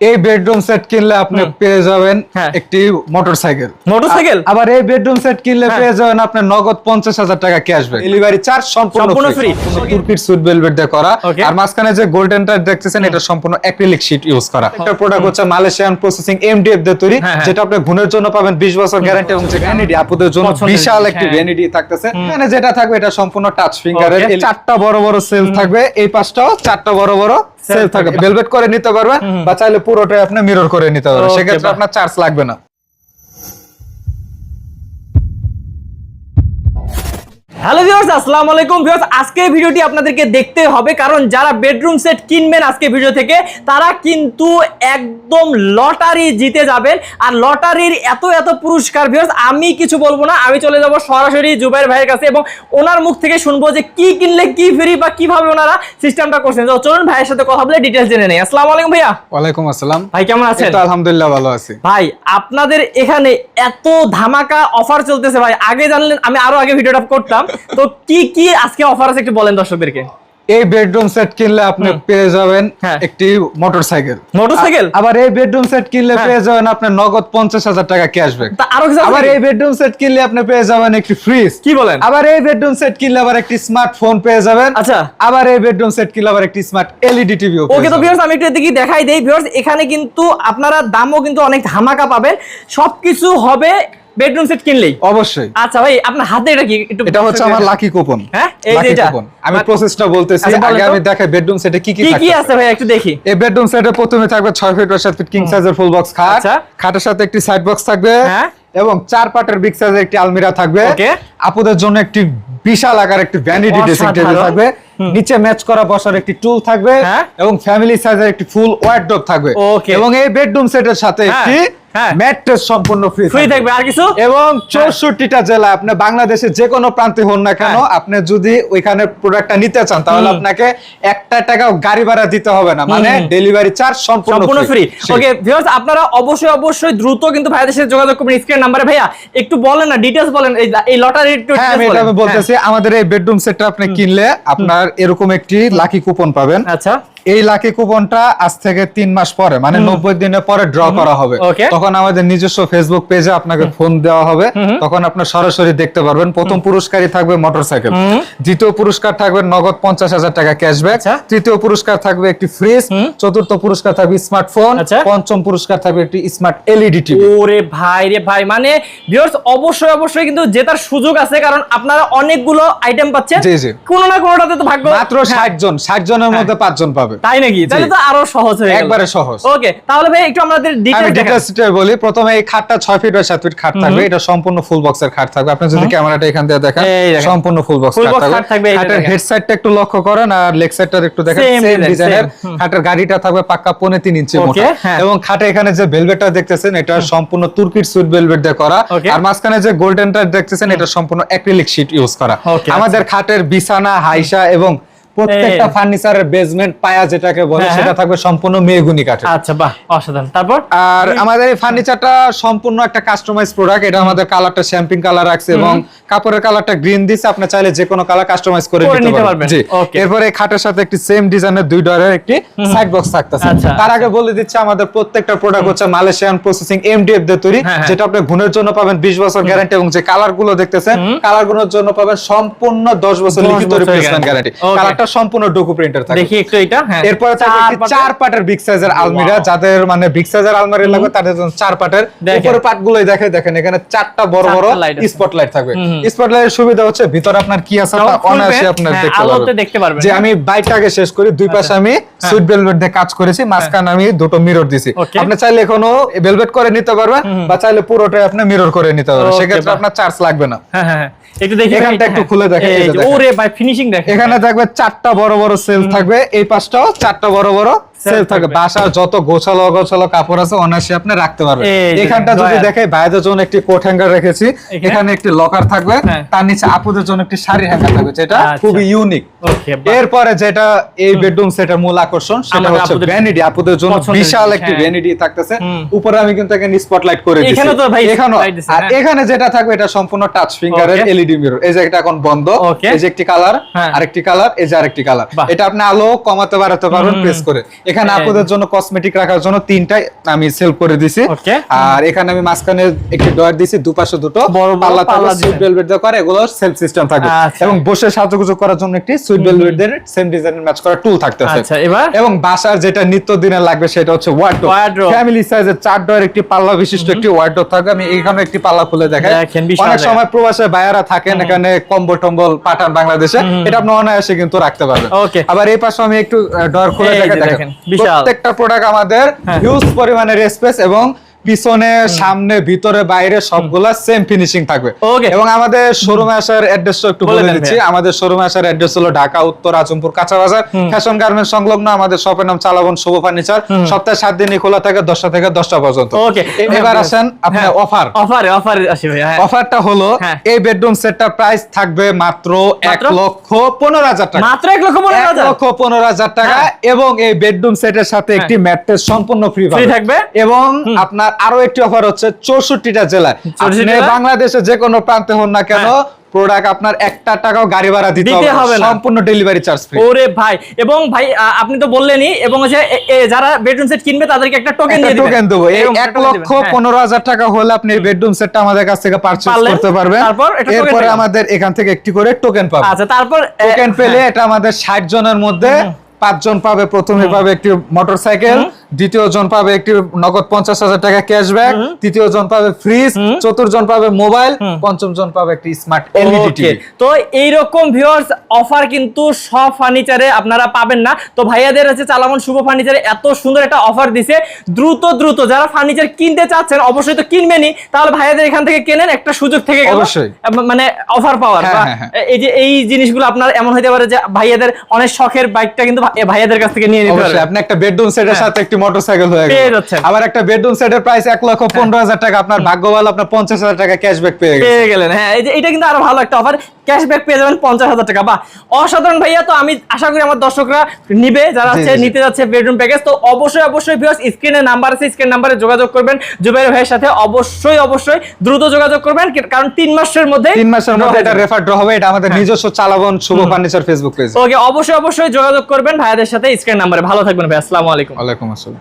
এই bedroom set কিনলে আপনি পেয়ে যাবেন হ্যাঁ। একটি মোটরসাইকেল মোটরসাইকেল? আবার এই বেডরুম সেট কিনলে হ্যাঁ। পেয়ে যাবেন আপনি নগদ পঞ্চাশ হাজার টাকা ক্যাশব্যাক ডেলিভারি চার্জ সম্পূর্ণ সম্পূর্ণ ফ্রি। তুর্কির ভেলভেট দিয়ে করা। আর মাঝখানে যে গোল্ডেনটা দেখতেছেন এটা সম্পূর্ণ অ্যাক্রিলিক শীট ইউজ করা। একটা প্রোডাক্ট হচ্ছে মালয়েশিয়ান প্রসেসিং এমডিএফ দিয়ে তৈরি হ্যাঁ। যেটা আপনি ঘুণের জন্য পাবেন 20 বছর গ্যারান্টি এবং যে ভ্যানিটি জন্য বিশাল একটি। ভ্যানিটি থাকতেছে। এখানে যেটা থাকবে এটা সম্পূর্ণ টাচ ফিঙ্গারের চারটা বড় বড় সেল থাকবে। এই পাশটাও চারটা বড় বড় সেল থাকবে ভেলভেট করে নিতে পারবে বা চাইলে পুরোটাই আপনি মিরর করে নিতে পারবে। সেক্ষেত্রে আপনার চার্জ লাগবে না। হ্যালো ভিউয়ার্স আসসালামু আলাইকুম। ভিউয়ার্স আজকে ভিডিওটি আপনাদেরকে দেখতে হবে কারণ যারা বেডরুম সেট কিনবেন আজকে ভিডিও থেকে তারা কিন্তু একদম লটারি জিতে যাবেন। আর লটারির এত এত পুরস্কার ভিউয়ার্স আমি কিছু বলব না। আমি চলে যাব সরাসরি জুবাইর ভাইয়ের কাছে এবং ওনার মুখ থেকে শুনব যে কি কিনলে কি ফ্রি বা কীভাবে ওনারা সিস্টেমটা করছেন। তো চলুন ভাইয়ের সাথে কথা বলে ডিটেলস জেনে নেই। আসসালামু আলাইকুম ভাইয়া। ওয়ালাইকুম আসসালাম। ভাই কেমন আছেন? আলহামদুলিল্লাহ ভালো আছি। ভাই আপনাদের এখানে এত ধামাকা অফার চলতেছে ভাই। আগে জানলেন আমি আরও আগে ভিডিওটা করতাম। তো কি কি আজকে অফার আছে একটু বলেন দর্শকদেরকে? এই বেডরুম সেট কিনলে আপনি পেয়ে যাবেন হ্যাঁ। একটি মোটরসাইকেল মোটরসাইকেল আবার এই বেডরুম সেট কিনলে হ্যাঁ। পেয়ে যাবেন আপনি নগদ পঞ্চাশ হাজার টাকা ক্যাশব্যাক আবার এই বেডরুম সেট কিনলে আপনি পেয়ে যাবেন একটি ফ্রিজ কি বলেন? আবার এই বেডরুম সেট কিনলে আবার একটি স্মার্টফোন পেয়ে যাবেন। আচ্ছা। আবার এই বেডরুম সেট কিনলে আবার একটি স্মার্ট এলইডি টিভিও ওকে তো ভিউয়ার্স আমি একটু এদিকে দেখাই দেই। ভিউয়ার্স এখানে কিন্তু আপনারা দামও কিন্তু অনেক ধামাকা পাবেন। সবকিছু হবে বেডরুম সেট কিনলেই? অবশ্যই। আচ্ছা ভাই আপনার হাতে এটা কি একটু এটা হচ্ছে আমার লাকি কুপন হ্যাঁ? এই যে এটা? আমি প্রসেসটা বলতেছি আচ্ছা, আগে আমি দেখাই বেডরুম সেটে কি কি কি কি আছে ভাই একটু দেখি। এই বেডরুম সেটে প্রথমে থাকবে ছয় ফিট বাই সাত ফিট কিং সাইজের ফুল বক্স খাট। আচ্ছা। খাটের সাথে একটি সাইড বক্স থাকবে। হ্যাঁ। এবং চার পাটের বিগ সাইজের একটি আলমিরা থাকবে. আপুদের জন্য একটি বিশাল আকার একটি ভ্যানিটি ড্রেসিং টেবিল থাকবে। নিচে ম্যাচ করা বসার একটি টুল থাকবে। হ্যাঁ। এবং ফ্যামিলি সাইজের একটি ফুল ওয়ার্ডরোব থাকবে. এবং এই বেডরুম সেটের সাথে হ্যাঁ, একটি। ম্যাট্রেস সম্পূর্ণ ফ্রি ফ্রি থাকবে। আর কিছু? এবং চৌষট্টিটা জেলা আপনি বাংলাদেশের যে কোনো প্রান্তে হন না কেন হ্যাঁ। আপনি যদি ওইখানে প্রোডাক্টটা নিতে চান তাহলে আপনাকে একটা টাকাও গাড়ি ভাড়া দিতে হবে না। মানে ডেলিভারি চার্জ সম্পূর্ণ সম্পূর্ণ ফ্রি ওকে ভিউয়ার্স আপনারা অবশ্যই অবশ্যই দ্রুত কিন্তু সাথে যোগাযোগ করবেন স্ক্রিন নাম্বারে ভাইয়া একটু বলেন না ডিটেইলস বলেন। এই লটারি একটু হ্যাঁ আমি এটা বলতেছি আমাদের এই বেডরুম সেটটা আপনি কিনলে আপনার এরকম একটি লাকি কুপন পাবেন। হ্যাঁ। আচ্ছা। এই লাকি কুপনটা আজ থেকে তিন মাস পরে মানে নব্বই দিনের পরে ড্র করা হবে। তখন আমাদের নিজস্ব ফেসবুক পেজে আপনাকে ফোন দেওয়া হবে। তখন আপনার সরাসরি দেখতে পারবেন। প্রথম পুরস্কারই থাকবে মোটরসাইকেল দ্বিতীয় পুরস্কার থাকবে নগদ পঞ্চাশ হাজার টাকা ক্যাশব্যাক আচ্ছা। তৃতীয় পুরস্কার থাকবে একটি ফ্রিজ চতুর্থ পুরস্কার থাকবে স্মার্টফোন আচ্ছা। পঞ্চম পুরস্কার থাকবে একটি স্মার্ট এলইডি টিভি ওরে ভাই রে ভাই মানে ভিউয়ার্স অবশ্যই অবশ্যই কিন্তু জেতার সুযোগ আছে কারণ আপনারা অনেকগুলো আইটেম পাচ্ছেন। জি, জি। কোনো না কোনোটাতে তো ভাগ্য মাত্র হ্যাঁ, ষাট জন ষাট জনের মধ্যে পাঁচজন পাবে। তাই নাকি? তাহলে তো আরও সহজ হয়ে গেল। একবারে সহজ। ওকে তাহলে ভাই একটু আমাদের আমি ডিটেইলস বলি। প্রথমে এই খাটটা ছয় ফিট বাই সাত ফিট খাট থাকবে। এটা সম্পূর্ণ ফুল বক্সের খাট থাকবে। আপনি যদি ক্যামেরাটা এখান দিয়ে দেখেন সম্পূর্ণ ফুল বক্স খাট থাকবে, খাটের হেড সাইডটা একটু লক্ষ্য করেন আর লেগ সাইডটা একটু দেখেন। সেম ডিজাইনের খাটের গাড়িটা থাকবে পাক্কা পৌনে তিন ইঞ্চি মোটা। এবং খাটে এখানে যে ভেলভেটটা দেখতেছেন এটা সম্পূর্ণ তুর্কির সুইট ভেলভেট দিয়ে করা। আর মাঝখানে যে গোল্ডেনটা দেখতেছেন এটা সম্পূর্ণ অ্যাক্রিলিক শীট ইউজ করা। আমাদের খাটের বিছানা হাইসা এবং প্রত্যেকটা ফার্নিচারের বেসমেন্ট পায়া যেটাকে বলে হ্যাঁ, সেটা হ্যাঁ। থাকবে সম্পূর্ণ মেহগুনি কাঠের। আচ্ছা বাহ অসাধারণ। তারপর? আর আমাদের এই ফার্নিচারটা সম্পূর্ণ একটা কাস্টমাইজ প্রোডাক্ট এটা আমাদের কালারটা শ্যাম্পিং কালার রাখছে এবং কাপড়ের কালারটা গ্রিন দিছে আপনি চাইলে যে কোনো কালার কাস্টমাইজ করে নিতে পারবেন। জি. এরপরে খাটের সাথে একটি সেম ডিজাইনের দুই ডয়ারের একটি সাইড বক্স থাকতেছে। আচ্ছা, তার আগে বলে দিচ্ছে আমাদের প্রত্যেকটা প্রোডাক্ট হচ্ছে মালয়েশিয়ান প্রসেসিং এমডিএফ দিয়ে তৈরি হ্যাঁ। যেটা আপনি ঘুণের জন্য পাবেন 20 বছর গ্যারান্টি এবং যে কালারগুলো দেখতেছেন কালারগুলোর জন্য পাবেন সম্পূর্ণ 10 বছর লিখিত রিপ্লেসমেন্ট গ্যারান্টি কালারটা সম্পূর্ণ ডকু প্রিন্টার থাকবে দেখি একটু এটা হ্যাঁ। এরপরে চার পাটের বিগ সাইজের আলমিরা যাদের মানে বিগ সাইজের আলমারি লাগবে তাদের জন্য চার পাটের। পাটগুলোই দেখে দেখেন এখানে চারটা বড় বড়। স্পটলাইট থাকবে। স্পটলাইটের সুবিধা হচ্ছে ভিতরে আপনার কি আছে অনায়াসে আপনার হ্যাঁ, দেখতে পারবেন যে হ্যাঁ। আমি বাইকটাকে শেষ করি দুই পাশে আমি সুইট ভেলভেট দিয়ে কাজ করেছি মাঝখানে আমি দুটো মিরর দিছি। আপনি চাইলে এখনও বেলভেট করে নিতে পারবেন বা চাইলে পুরোটাই আপনি মিরর করে নিতে পারবেন। সেক্ষেত্রে আপনার চার্জ লাগবে না। হ্যাঁ হ্যাঁ হ্যাঁ। একটু দেখি এখানটা একটু হ্যাঁ। খুলে দেখেন, ওরে ভাই ফিনিশিং দেখেন। এখানে থাকবে চারটা বড় বড় সেল থাকবে এই পাশটাও চারটা বড় বড় সেল থাকবে। বাসার যত গোছালো গোছালো কাপড় আছে অনায়াসে আপনি রাখতে পারবেন। এখানটা যদি দেখে ভাইদের জন্য একটি কোট হ্যাঙ্গার রেখেছি। এখানে? এখানে একটি লকার থাকবে। হ্যাঁ। তার নিচে আপুদের জন্য একটি শাড়ি হ্যাঙ্গার থাকবে যেটা আচ্ছা। খুবই ইউনিক এরপরে যেটা এই বেডরুম সেটের মূল আকর্ষণ সেটা হচ্ছে ভ্যানিটি আপুদের জন্য বিশাল একটি। ভ্যানিটি থাকতেছে। উপরে আমি কিন্তু এখানে স্পটলাইট করে দিয়েছি এখানেও তো ভাই দিছে, আর হ্যাঁ। এখানে যেটা থাকবে এটা সম্পূর্ণ টাচ ফিঙ্গারের. এলইডি মিরর এই যে এটা এখন বন্ধ. এই যে একটি কালার হ্যাঁ। আরেকটি কালার এই যে আরেকটি কালার এটা আপনি আলো কমাতে বাড়াতে পারবেন প্রেস করে। এখানে হ্যাঁ। আপুদের জন্য কসমেটিক রাখার জন্য তিনটাই আমি সেল করে দিছি। আর এখানে আমি মাঝখানে একটি ডয়ার দিছি দুপাশে দুটো। পাল্লা পাল্লা সুইট দিছেন। দিয়ে করে এগুলো সেলফ সিস্টেম থাকবে। আচ্ছা। এবং বসে সাজুগুজু করার জন্য একটি সুইট ভেলভেট দের সেম ডিজাইনের ম্যাচ করা টুল আচ্ছা, এবার? এবং বাসার যেটা নিত্য দিনে লাগবে সেটা হচ্ছে ওয়ার্ডরোব ফ্যামিলি সাইজের চার ডয়ার একটি পাল্লা বিশিষ্ট একটি ওয়ার্ডরোব থাকবে। আমি এখানে একটি পাল্লা খুলে দেখাই। অনেক সময় প্রবাসে বাইরা থাকেন এখানে কম্বল টম্বল পাঠান বাংলাদেশে। এটা আপনি অনায়াসে কিন্তু রাখতে পারবেন. আবার এই পাশে আমি একটু ডয়ার খুলে যে দেখেন। প্রত্যেকটা প্রোডাক্ট আমাদের হ্যাঁ। হিউজ পরিমাণের স্পেস এবং পিছনে সামনে ভিতরে বাইরে সবগুলা সেম ফিনিশিং থাকবে। এবং আমাদের শোরুমে আসার অ্যাড্রেসটা একটু বলে দিচ্ছি। আমাদের শোরুমে আসার অ্যাড্রেস হলো ঢাকা উত্তর আজমপুর কাঁচা বাজার ফ্যাশন গার্মেন্টস সংলগ্ন আমাদের শপের নাম চালাবন শুভ ফার্নিচার সপ্তাহে সাত দিনই খোলা থাকে দশটা থেকে দশটা পর্যন্ত। এবার আসেন আপনার হ্যাঁ। অফার অফারে অফারে আসি ভাই হ্যাঁ। অফারটা হলো হ্যাঁ। এই বেডরুম সেটটার প্রাইস থাকবে মাত্র এক লক্ষ পনেরো হাজার টাকা। মাত্র এক লক্ষ পনেরো হাজার? লক্ষ পনেরো হাজার টাকা হ্যাঁ। এবং এই বেডরুম সেটের সাথে একটি ম্যাট্রেস সম্পূর্ণ ফ্রি থাকবে? এবং আপনার আরও একটি অফার হচ্ছে চৌষট্টিটা জেলায়। 64 আপনি বাংলাদেশে যে কোনো প্রান্তে হন না কেন হ্যাঁ। প্রোডাক্ট আপনার একটা টাকাও গাড়ি ভাড়া দিতে হবে না। সম্পূর্ণ ডেলিভারি চার্জ ফ্রি ওরে ভাই এবং ভাই আপনি তো বললেনই এবং হচ্ছে এ- এ, যারা বেডরুম সেট কিনবে তাদেরকে একটা টোকেন দিয়ে দিবেন। টোকেন দেবো। এই এরকম এক লক্ষ দিবেন, হ্যাঁ। টাকা হলে আপনি এই বেডরুম সেটটা আমাদের কাছ থেকে পারচেজ করতে পারবেন। তারপর এরপরে আমাদের এখান থেকে একটি করে টোকেন পাবেন আচ্ছা তারপর টোকেন পেলে হ্যাঁ। এটা আমাদের ষাট জনের মধ্যে পাঁচজন পাবে প্রথমে পাবে একটি মোটরসাইকেল দ্বিতীয় জন পাবে একটি নগদ পঞ্চাশ হাজার টাকা ক্যাশব্যাক তৃতীয় জন পাবে ফ্রিজ চতুর্থ জন পাবে মোবাইল পঞ্চম জন পাবে একটি স্মার্ট এলইডি টিভি তো এইরকম ভিউয়ার্স অফার কিন্তু সব ফার্নিচারে আপনারা পাবেন না। তো ভাইয়াদের হচ্ছে চালামন শুভ ফার্নিচারে এত সুন্দর একটা অফার দিছে। দ্রুত দ্রুত যারা ফার্নিচার কিনতে চাচ্ছেন অবশ্যই তো কিনবেনই। তাহলে ভাইয়াদের এখান থেকে কেনেন? একটা সুযোগ থেকে গেল। অবশ্যই। মানে অফার পাওয়ার হ্যাঁ, হ্যাঁ, হ্যাঁ। এই যে এই জিনিসগুলো আপনার এমন হতে পারে যে ভাইয়াদের অনেক শখের বাইকটা কিন্তু ভাই- ভাইয়াদের কাছ থেকে নিয়ে নিতে পারবে। আপনি একটা বেডরুম সেটের। সাথে একটি মোটরসাইকেল হয়ে গেল। আবার একটা বেডরুম সেটের প্রাইস এক লক্ষ পনেরো হাজার টাকা। আপনার ভাগ্য ভালো আপনার পঞ্চাশ হাজার টাকা ক্যাশব্যাক পেয়ে গেছে পেয়ে গেলেন। হ্যাঁ এই যে এটা কিন্তু আরও ভালো একটা অফার ক্যাশব্যাক পেয়ে যাবেন পঞ্চাশ হাজার টাকা। বা অসাধারণ ভাইয়া তো আমি আশা করি আমার দর্শকরা নিবে যারা জি। নিতে যাচ্ছে বেডরুম প্যাকেজ তো অবশ্যই অবশ্যই ভিউয়ার্স স্ক্রিনে নাম্বার আছে স্ক্রিন নাম্বারে যোগাযোগ করবেন। জুবাইর ভাইয়ের সাথে অবশ্যই অবশ্যই দ্রুত যোগাযোগ করবেন কারণ তিন মাসের মধ্যে তিন মাসের মধ্যে এটা রেফার ড্র হবে। এটা আমাদের হ্যাঁ। নিজস্ব চালাবন Shubho furniture Facebook page okay অবশ্যই অবশ্যই যোগাযোগ করবেন ভাইয়াদের সাথে স্ক্রিন নাম্বারে ভালো থাকবেন ভাই আসসালামু আলাইকুম। ওয়ালাইকুম আসসালাম।